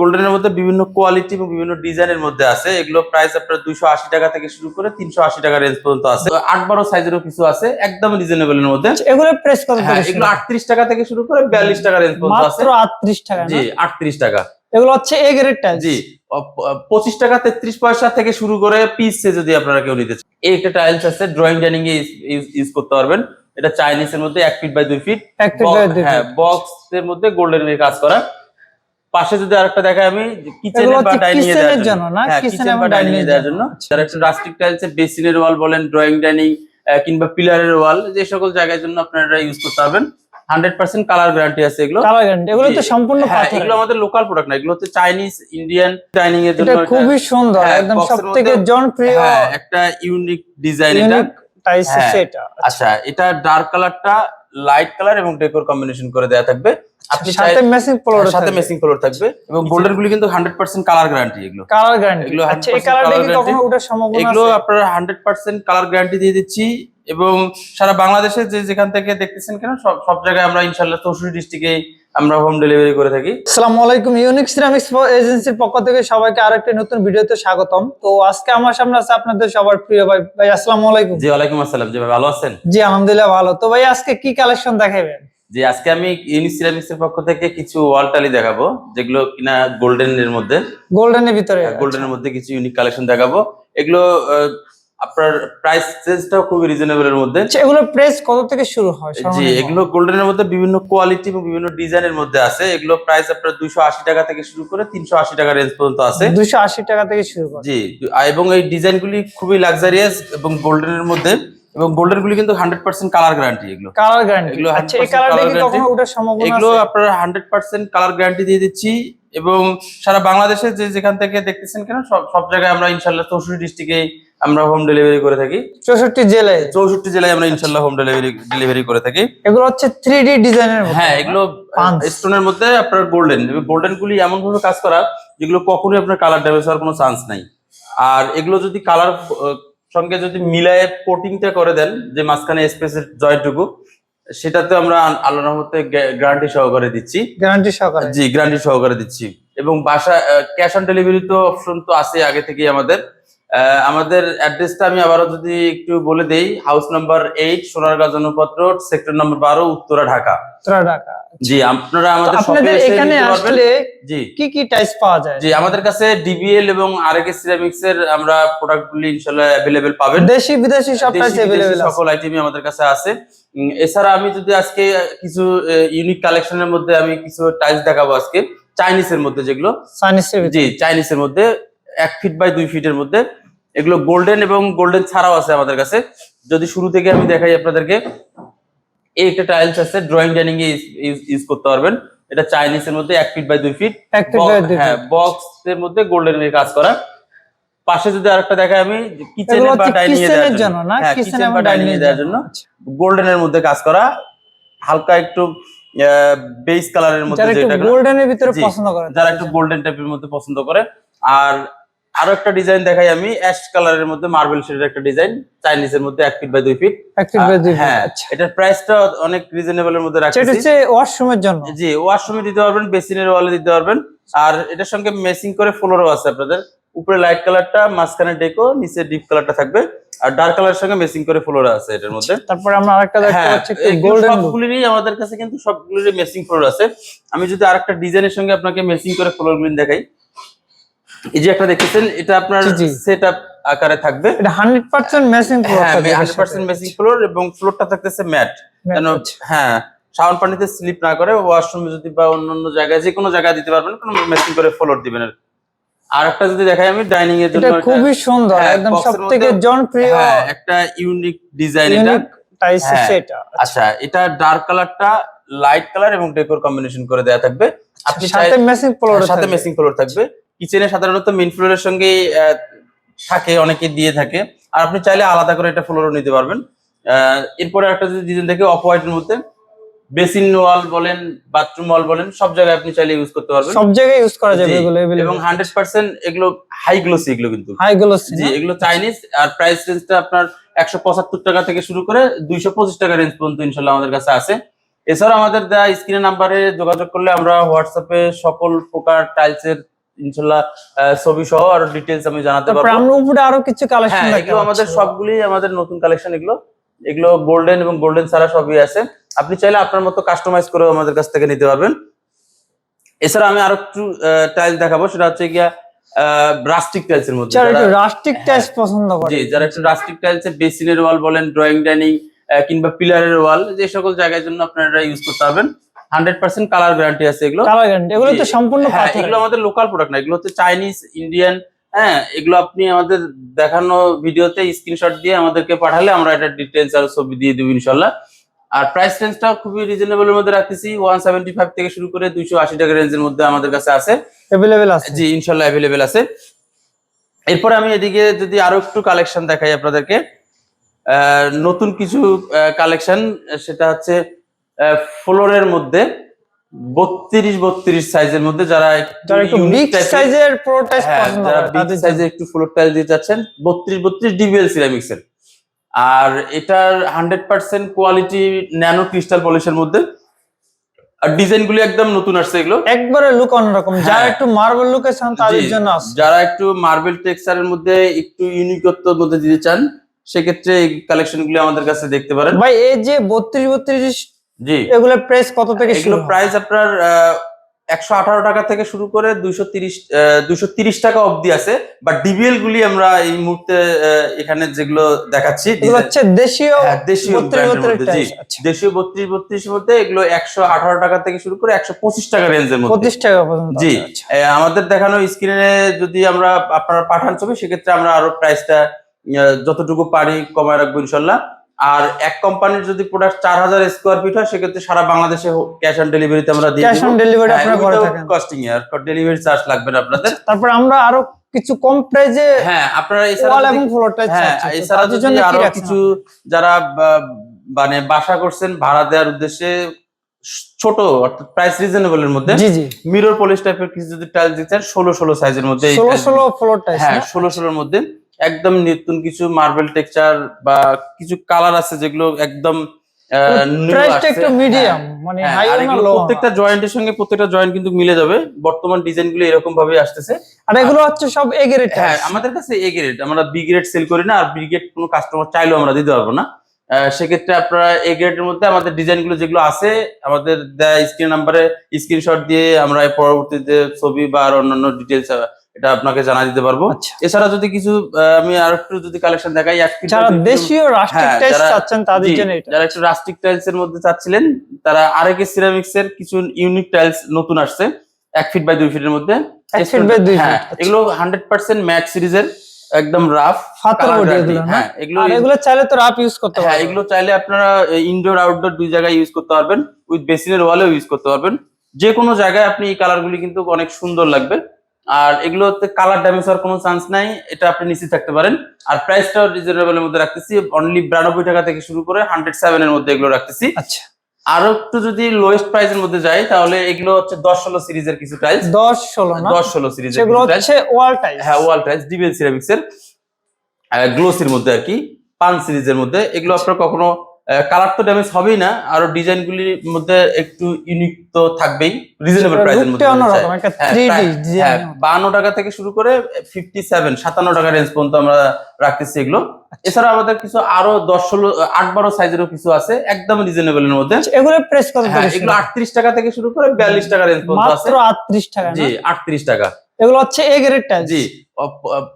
গোল্ডেনের মধ্যে বিভিন্ন কোয়ালিটি এবং বিভিন্ন ডিজাইনের মধ্যে আছে। এগুলো প্রাইস আপনার দুইশো আশি টাকা থেকে শুরু করে তিনশো আশি টাকা রেঞ্জ পর্যন্ত আছে। আট বারো সাইজেরও কিছু আছে একদম রিজনেবল এর মধ্যে এগুলো প্রেস কত হ্যাঁ এগুলো আটত্রিশ টাকা থেকে শুরু করে বিয়াল্লিশ টাকা রেঞ্জ পর্যন্ত আছে। আটত্রিশ টাকা জি আটত্রিশ টাকা। এগুলো হচ্ছে এ গ্রেড টাইলস জি পঁচিশ টাকা তেত্রিশ পয়সা থেকে শুরু করে পিস যদি আপনারা কেউ নিতে চান। এই একটা টাইলস আছে ড্রয়িং ডাইনিং এ ইউজ করতে পারবেন। এটা চাইনিজ এর মধ্যে এক ফিট বাই দুই ফিট হ্যাঁ বক্স এর মধ্যে গোল্ডেন এর কাজ করা। পাশে যদি আরেকটা দেখাই আমি কিচেনে বা ডাইনিং এ দেওয়ার জন্য। না হ্যাঁ কিচেন কিচেন বা ডাইনিং ডাইনিং এ দেওয়ার জন্য। যারা একটু রাস্টিক টাইলস বেসিনের ওয়াল বলেন ড্রয়িং ডাইনিং কিংবা পিলারের ওয়াল যে সকল জায়গার জন্য আপনারা ইউজ করতে পারবেন। হান্ড্রেড পার্সেন্ট কালার গ্যারান্টি আছে এগুলো। কালার গ্যারান্টি এগুলো তো সম্পূর্ণ হ্যাঁ এগুলো আমাদের লোকাল প্রোডাক্ট না এগুলো হচ্ছে চাইনিজ ইন্ডিয়ান ডাইনিং এর জন্য খুবই সুন্দর হ্যাঁ, একদম box এর সব থেকে জনপ্রিয় হ্যাঁ একটা ইউনিক ডিজাইন এটা। হ্যাঁ, আচ্ছা। এটা ডার্ক কালারটা লাইট কালার এবং ডেকোর কম্বিনেশন করে দেওয়া থাকবে। আপনি সাথে ম্যাচিং ফ্লোর সাথে মেসিং ফ্লোর থাকবে এবং গোল্ডেন গুলি কিন্তু হান্ড্রেড পার্সেন্ট কালার গ্যারান্টি এগুলো। কালার গ্যারান্টি এগুলো আচ্ছা এই 100% কালারটা কি। কখনো ওঠার সম্ভাবনা এগুলো আপনারা হান্ড্রেড পার্সেন্ট কালার গ্যারান্টি দিয়ে দিচ্ছি এবং সারা বাংলাদেশে যে যেখান থেকে দেখতেছেন কেন সব সব জায়গায় আমরা ইনশাআল্লাহ 64 ডিস্ট্রিক্টে আমরা হোম ডেলিভারি করে থাকি। আসসালামু আলাইকুম ইউনিক সিরামিক্স এজেন্সির পক্ষ থেকে সবাইকে আরেকটি নতুন ভিডিওতে স্বাগতম। তো আজকে আমার সামনে আছে আপনাদের সবার প্রিয় ভাই। ভাই আসসালামু আলাইকুম। জি ওয়ালাইকুম আসসালাম। জি ভাই ভালো আছেন? জি আলহামদুলিল্লাহ ভালো। তো ভাই আজকে কি কালেকশন দেখাবেন? জি আজকে আমি ইউনিক সিরামিক্স এর পক্ষ থেকে কিছু ওয়াল টালি দেখাবো যেগুলো কিনা গোল্ডেন এর মধ্যে। গোল্ডেনের ভিতরে গোল্ডেন এর মধ্যে কিছু ইউনিক কালেকশন দেখাবো। এগুলো আপনার প্রাইস চেঞ্জটাও খুবই রিজনেবলের মধ্যে। আচ্ছা এগুলো প্রাইস কত থেকে শুরু হয়? জি এগুলো গোল্ডেনের মধ্যে বিভিন্ন কোয়ালিটি এবং বিভিন্ন ডিজাইনের মধ্যে আছে। এগুলো প্রাইস আপনার দুশো আশি টাকা থেকে শুরু করে তিনশো আশি টাকা রেঞ্জ পর্যন্ত আছে। 280 টাকা থেকে শুরু করে। জি এবং এই ডিজাইনগুলি খুবই লাক্সারিয়াস এবং গোল্ডেনের মধ্যে। এবং গোল্ডেন গুলি কিন্তু হান্ড্রেড পার্সেন্ট কালার গ্যারান্টি এগুলো। কালার গ্যারান্টি এগুলো আচ্ছা এই 100% কালারটা কি কখনো ওঠার সম্ভাবনা এগুলো আপনারা হান্ড্রেড পার্সেন্ট কালার গ্যারান্টি দিয়ে দিচ্ছি এবং সারা বাংলাদেশে যে যেখান থেকে দেখতেছেন কেন সব সব জায়গায় আমরা ইনশাল্লাহ চৌষট্টি ডিস্ট্রিক্টে আমরা হোম ডেলিভারি করে থাকি। 64 জেলায়? চৌষট্টি জেলায় আমরা ইনশাল্লাহ হোম ডেলিভারি ডেলিভারি করে থাকি। এগুলো হচ্ছে থ্রি ডি ডিজাইনের হ্যাঁ এগুলো। স্টোনের মধ্যে আপনার গোল্ডেন গোল্ডেন গুলি এমন ভাবে কাজ করা যেগুলো কখনোই আপনার কালার ড্যামেজ হওয়ার কোনো চান্স নাই। আর এগুলো যদি কালার সঙ্গে যদি মিলায়ে কোটিংটা করে দেন যে মাঝখানে স্পেসের জয়টুকু সেটাতে আমরা আল্লাহ রহমতে গ্যারান্টি সহকারে দিচ্ছি। গ্যারান্টি সহকারে। জি গ্যারান্টি সহকারে দিচ্ছি। এবং বাসা ক্যাশ অন ডেলিভারি তো অপশন তো আছে আগে থেকেই আমাদের। আমাদের অ্যাড্রেসটা আমি আবারও যদি একটু বলে দেই house number eight Sonargaon Janapath sector নম্বর বারো উত্তরা ঢাকা উত্তরা ঢাকা জি আপনারা তো আমাদের শপে আপনাদের এসে এখানে নিতে পারবেন আসলে জি কি কি টাইলস পাওয়া যায় জি আমাদের কাছে ডিবিএল এবং আরএকে সিরামিক্স এর আমরা প্রোডাক্ট গুলি ইনশাআল্লাহ অ্যাভেলেবেল পাবেন দেশি বিদেশি সব দেশি টাইলস বিদেশি अवेलेबल আছে সকল আইটেমই আমাদের কাছে আছে উম, এছাড়া আমি যদি আজকে কিছু ইউনিক কালেকশনের মধ্যে আমি কিছু টাইলস দেখাবো আজকে চাইনিজের মধ্যে যেগুলো সানিসের ভিতরে জি চাইনিজের মধ্যে এক ফিট বাই দুই ফিটের মধ্যে। এগুলো গোল্ডেন এবং গোল্ডেন ছাড়াও আছে আমাদের কাছে। যদি শুরু থেকে আমি দেখাই আপনাদেরকে এই একটা টাইলস আছে ড্রয়িং ডাইনিং এ ইউজ করতে পারবেন। এটা চাইনিজের মধ্যে এক ফিট বাই দুই ফিট হ্যাঁ বক্স এর মধ্যে গোল্ডেন এর কাজ করা। পাশে যদি আরেকটা দেখাই আমি কিচেনে বা ডাইনিং এ কিচেনের দেওয়ার জন্য। না? হ্যাঁ কিচেন কিচেন বা ডাইনিং ডাইনিং এ দেওয়ার জন্য। গোল্ডেন এর মধ্যে কাজ করা। হালকা একটু বেস কালারের মধ্যে একটু যেটা গোল্ডেনের ভিতরে পছন্দ করে যারা একটু গোল্ডেন টাইপের মধ্যে পছন্দ করে। আর আরও একটা ডিজাইন দেখাই আমি অ্যাশ কালারের মধ্যে মার্বেল শেডের একটা ডিজাইন চাইনিজ এর মধ্যে এক ফিট বাই দুই ফিট এক ফিট বাই দুই ফিট হ্যাঁ আচ্ছা। এটার প্রাইসটা অনেক রিজনেবল এর মধ্যে সেটা রাখছি হচ্ছে ওয়াশরুমের জন্য? জি ওয়াশরুমে দিতে পারবেন বেসিনের ওয়ালে দিতে পারবেন। আর এটার সঙ্গে মেসিং করে ফ্লোরও আছে আপনাদের। উপরে লাইট কালারটা মাঝখানে ডেকো নিচে ডিপ কালারটা থাকবে। আর ডার্ক কালারের সঙ্গে মেসিং করে ফ্লোর আছে এটার মধ্যে। তারপরে আমরা আরেকটা দেখতে হ্যাঁ পাচ্ছি গোল্ডেন সবগুলিরই আমাদের কাছে কিন্তু সবগুলিরই মেসিং ফ্লোর আছে। আমি যদি আরেকটা ডিজাইনের সঙ্গে আপনাকে মেসিং করে ফ্লোর গুলি দেখাই। এই যে একটা দেখতেছেন এটা আপনার জি, জি। সেট আপ আকারে থাকবে। এটা 100% ম্যাচিং হ্যাঁ হান্ড্রেড পার্সেন্ট মেসিং ফ্লোর এবং ফ্লোরটা থাকতেছে ম্যাট কেন হ্যাঁ সাবান পানিতে স্লিপ না করে ওয়াশরুমে যদি বা অন্য অন্য জায়গায় যে কোনো জায়গায় দিতে পারবেন কোনো মেসিং করে ফ্লোর দিবেন আর আর একটা যদি দেখাই আমি ডাইনিং এর জন্য এটা খুবই সুন্দর হ্যাঁ, একদম সবথেকে জনপ্রিয় হ্যাঁ একটা ইউনিক ডিজাইন এটা। টাইলস হ্যাঁ, সেটা আচ্ছা। এটা ডার্ক কালারটা লাইট কালার এবং ডেকোর কম্বিনেশন করে দেয়া থাকবে। আপনি সাথে ম্যাচিং ফ্লোর সাথে মেসিং ফ্লোর থাকবে। কিচেনে সাধারণত মেন ফ্লোরের সঙ্গে থাকে অনেকে দিয়ে থাকে। আর আপনি চাইলে আলাদা করে একটা ফ্লোরও নিতে পারবেন। এরপরে একটা যদি ডিজাইন থাকে অফ হোয়াইটের মধ্যে বেসিন ওয়াল বলেন বাথরুম ওয়াল বলেন সব জায়গায় আপনি চাইলে ইউজ করতে পারবেন। সব জায়গায় ইউজ করা যাবে এগুলো এবং হান্ড্রেড পার্সেন্ট এগুলো হাই গ্লোসি এগুলো কিন্তু। হাই গুলো জি এগুলো চাইনিজ আর প্রাইস রেঞ্জটা আপনার একশো পঁচাত্তর টাকা থেকে শুরু করে দুইশো পঁচিশ টাকা রেঞ্জ পর্যন্ত ইনশাল্লাহ আমাদের কাছে আছে। এছাড়া আমাদের দেওয়া স্ক্রিনের নাম্বারে যোগাযোগ করলে আমরা হোয়াটসঅ্যাপে সকল প্রকার টাইলস এর ইনশাল্লাহ ছবি সহ আর ডিটেলস আমি জানাতে পারব। উপরে আরও কিছু কালেকশন হ্যাঁ এগুলো আমাদের সবগুলি আমাদের নতুন কালেকশন এগুলো। এগুলো গোল্ডেন এবং গোল্ডেন ছাড়া সবই আছে। আপনি চাইলে আপনার মতো কাস্টমাইজ করেও আমাদের কাছ থেকে নিতে পারবেন। এছাড়া আমি আরও একটু টাইলস দেখাবো। সেটা হচ্ছে গিয়া রাস্টিক টাইলস এর মধ্যে। যারা রাস্টিক টাইলস পছন্দ করে। জি যারা একটু রাস্টিক টাইলস এর বেসিনের ওয়াল বলেন ড্রয়িং ডাইনিং কিংবা পিলারের ওয়াল যে সকল জায়গার জন্য আপনারা ইউজ করতে পারবেন। হান্ড্রেড পার্সেন্ট কালার গ্যারান্টি আছে এগুলো। কালার গ্যারান্টি এগুলো তো সম্পূর্ণ হ্যাঁ এগুলো আমাদের লোকাল প্রোডাক্ট না এগুলো হচ্ছে চাইনিজ ইন্ডিয়ান হ্যাঁ এগুলো আপনি আমাদের দেখানো ভিডিওতে স্ক্রিনশট দিয়ে আমাদেরকে পাঠালে আমরা এটা ডিটেলস আর ছবি দিয়ে দেবো ইনশাল্লাহ। আর প্রাইস রেঞ্জটা খুবই রিজনেবলের মধ্যে রাখতেছি ওয়ান সেভেন্টি ফাইভ থেকে শুরু করে দুইশো আশি টাকা রেঞ্জের মধ্যে আমাদের কাছে আছে। অ্যাভেলেবেল আছে। জি ইনশাল্লাহ অ্যাভেলেবেল আছে। এরপরে আমি এদিকে যদি আরও একটু কালেকশন দেখাই আপনাদেরকে। নতুন কিছু কালেকশন সেটা হচ্ছে ফ্লোরের মধ্যে বত্রিশ বত্রিশ সাইজের মধ্যে যারা যারা একটু সাইজের যারা বিগ ফ্লোর টাইল দিতে চাচ্ছেন বত্রিশ বত্রিশ ডিবিএল সিরামিক্স এর আর এটার hundred percent quality nano crystal পলিশের মধ্যে। আর ডিজাইন গুলি একদম নতুন আসছে এগুলো। একবারে লুক অন্যরকম। যারা হ্যাঁ। একটু মার্বেল লুকে চান তাদের জন্য আছে যারা একটু মার্বেল টেক্সচারের মধ্যে একটু ইউনিকত্বর মধ্যে দিতে চান সেক্ষেত্রে এই কালেকশন গুলি আমাদের কাছে দেখতে পারেন। ভাই এই যে বত্রিশ বত্রিশ জি। এগুলো প্রাইস কত থেকে শুরু এগুলো প্রাইস আপনার একশো আঠারো টাকা থেকে শুরু করে দুইশো তিরিশ দুইশো তিরিশ টাকা অবধি আছে। বাট ডিবিএল গুলি আমরা এই মুহূর্তে এখানে যেগুলো দেখাচ্ছি এগুলো হচ্ছে দেশীয় হ্যাঁ, দেশীয় বত্রিশ বত্রিশ মধ্যে, আচ্ছা। দেশীয় বত্রিশ মধ্যে এগুলো একশো আঠারো টাকা থেকে শুরু করে একশো পঁচিশ টাকা রেঞ্জের মধ্যে। পঁচিশ টাকা পর্যন্ত জি। আচ্ছা। এ, আমাদের দেখানো স্ক্রিনে যদি আমরা আপনারা পাঠান ছবি সেক্ষেত্রে আমরা আরও প্রাইসটা যতটুকু পারি কমায় রাখব ইনশাল্লাহ। আর এক কোম্পানির যদি প্রোডাক্ট চার হাজার স্কোয়ার ফিট হয় সেক্ষেত্রে সারা বাংলাদেশে ক্যাশ অন ডেলিভারিতে আমরা দিয়ে ক্যাশ অন ডেলিভারি আপনারা করে থাকেন। কস্টিং এ আর ডেলিভারি চার্জ লাগবে না আপনাদের। তারপর আমরা আরও কিছু কম প্রাইজে হ্যাঁ আপনারা এছাড়া ওয়াল এবং ফ্লোর টাইলস হ্যাঁ এছাড়া যদি আরও কিছু যারা মানে বাসা করছেন ভাড়া দেওয়ার উদ্দেশ্যে ছোট অর্থাৎ প্রাইস রিজনেবল এর মধ্যে মিরর পলিশ টাইপের কিছু যদি টাইলস দিচ্ছেন ষোলো ষোলো সাইজের মধ্যে ষোলো ষোলো ফ্লোর টাইলস হ্যাঁ ষোলো ষোলোর মধ্যে। একদম নতুন কিছু মার্বেল টেক্সচার বা কিছু কালার আছে যেগুলো একদম একটু মিডিয়াম মানে হ্যাঁ, হাই প্রত্যেকটা জয়েন্টের সঙ্গে প্রত্যেকটা জয়েন্ট কিন্তু মিলে যাবে। বর্তমান ডিজাইনগুলো এরকম ভাবে আসতেছে। আর এগুলো হচ্ছে সব এ গ্রেড হ্যাঁ আমাদের কাছে এ গ্রেড আমরা বি গ্রেড সেল করি না আর বি গ্রেড কোনো কাস্টমার চাইলেও আমরা দিতে পারব না। সেক্ষেত্রে আপনারা এ গ্রেডের মধ্যে আমাদের ডিজাইনগুলো যেগুলো আছে আমাদের দেয় স্ক্রিন নাম্বারে স্ক্রিনশট দিয়ে আমরা পরবর্তীতে ছবি বা আর অন্যান্য ডিটেলস এটা আপনাকে জানা দিতে পারব। আচ্ছা। এছাড়া যদি কিছু আমি আর একটু যদি কালেকশন দেখাই যারা দেশীয় রাষ্ট্রিক টাইলস চাচ্ছেন তাদের জন্য এটা। যারা একটু রাস্টিক টাইলস এর মধ্যে চাচ্ছিলেন তারা আরেকে সিরামিক্স এর কিছু ইউনিক টাইলস নতুন আসছে এক ফিট বাই দুই ফিটের মধ্যে। এক দুই হ্যাঁ, আচ্ছা। এগুলো হান্ড্রেড পার্সেন্ট ম্যাট সিরিজের একদম রাফ ফাতর বডি এগুলো হ্যাঁ এগুলো এগুলো চাইলে তো রাপ ইউজ করতে হ্যাঁ পারবেন। এগুলো চাইলে আপনারা ইনডোর আউটডোর দুই জায়গায় ইউজ করতে পারবেন উইথ বেসিনের ওয়ালেও ইউজ করতে পারবেন। যে কোনো জায়গায় আপনি এই কালার গুলি কিন্তু অনেক সুন্দর লাগবে। আর এগুলোতে কালার ড্যামেজ হওয়ার কোনো চান্স নাই এটা আপনি নিশ্চিত থাকতে পারেন। আর প্রাইসটাও রিজনেবলের মধ্যে রাখতেছি অনলি বিরানব্বই টাকা থেকে শুরু করে হান্ড্রেড সেভেন এর মধ্যে এগুলো রাখতেছি। আচ্ছা। আরও একটু যদি লোয়েস্ট প্রাইসের মধ্যে যাই তাহলে এগুলো হচ্ছে দশ ষোলো সিরিজের কিছু টাইলস দশ ষোলো দশ ষোলো সিরিজের সেগুলো হচ্ছে ওয়াল টাইলস হ্যাঁ ওয়াল টাইলস ডিবিএল সিরামিক্স এর গ্লোসির মধ্যে আর কি পান সিরিজের মধ্যে। এগুলো আপনার কখনো কালার তো ড্যামেজ হবেই না আরও ডিজাইন গুলির মধ্যে একটু ইউনিক তো থাকবেই রিজনেবল প্রাইসের মধ্যে হ্যাঁ, 3D হ্যাঁ বান্ন টাকা থেকে শুরু করে ফিফটি সেভেন সাতান্ন টাকা রেঞ্জ পর্যন্ত আমরা রাখতেছি এগুলো। আচ্ছা। এছাড়া আমাদের কিছু আরও দশ ষোলো আট বারো সাইজেরও কিছু আছে একদম রিজনেবল এর মধ্যে। এগুলো প্রেস কত হ্যাঁ এগুলো? আটত্রিশ টাকা থেকে শুরু করে বিয়াল্লিশ টাকা রেঞ্জ পর্যন্ত আছে। মাত্র আটত্রিশ টাকা জি আটত্রিশ টাকা। এগুলো হচ্ছে এ গ্রেড টাইলস জি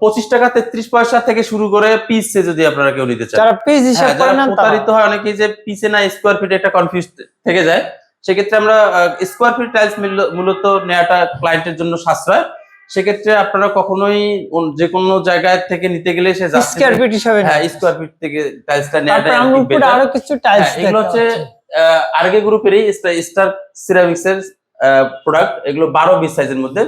পঁচিশ টাকা তেত্রিশ পয়সা থেকে শুরু করে পিসে যদি আপনারা কেউ নিতে চান। যারা পিস হিসাব হ্যাঁ, করে যারা তারা। প্রতারিত হয় অনেকেই যে পিসে না স্কোয়ার ফিট একটা কনফিউজ থেকে যায়। সেক্ষেত্রে আমরা স্কোয়ার ফিট টাইলস মূলত নেওয়াটা ক্লায়েন্টের জন্য সাশ্রয়। সেক্ষেত্রে আপনারা কখনোই যে কোনো জায়গায় থেকে নিতে গেলে সে স্কয়ার ফিট হিসাবে হ্যাঁ স্কোয়ার ফিট থেকে টাইলসটা নেওয়াটা আরও কিছু টাইলস হ্যাঁ, এগুলো হচ্ছে আরগে গ্রুপেরই স্টার সিরামিক্স এর প্রোডাক্ট এগুলো বারো বিশ সাইজের মধ্যে।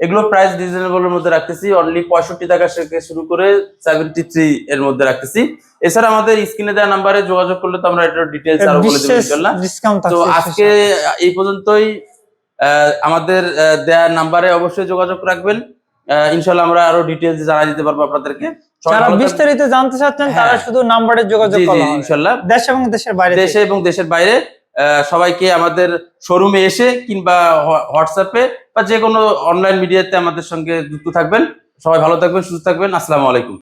এগুলো প্রাইস রিজনেবল এর মধ্যে রাখতেছি। অনলি পঁয়ষট্টি টাকা থেকে শুরু করে সেভেন্টি থ্রি এর মধ্যে রাখতেছি। এছাড়া আমাদের স্ক্রিনে দেওয়া নাম্বারে যোগাযোগ করলে তো আমরা এটার ডিটেলস আরও বলে দেবো ইনশাল্লাহ। তো আজকে এই পর্যন্তই। আহ, আমাদের দেওয়া নাম্বারে অবশ্যই যোগাযোগ রাখবেন। ইনশাল্লাহ আমরা আরও ডিটেলস জানা দিতে পারব আপনাদেরকে। যারা বিস্তারিত জানতে চাচ্ছেন তারা হ্যাঁ। শুধু নাম্বারে যোগাযোগ জি ইনশাল্লাহ। দেশ এবং দেশের বাইরে দেশে এবং দেশের বাইরে। সবাইকে আমাদের শোরুমে এসে কিংবা হোয়াটসঅ্যাপে বা যে কোনো অনলাইন মিডিয়াতে আমাদের সঙ্গে যুক্ত থাকবেন। সবাই ভালো থাকবেন, সুস্থ থাকবেন। আসসালামু আলাইকুম।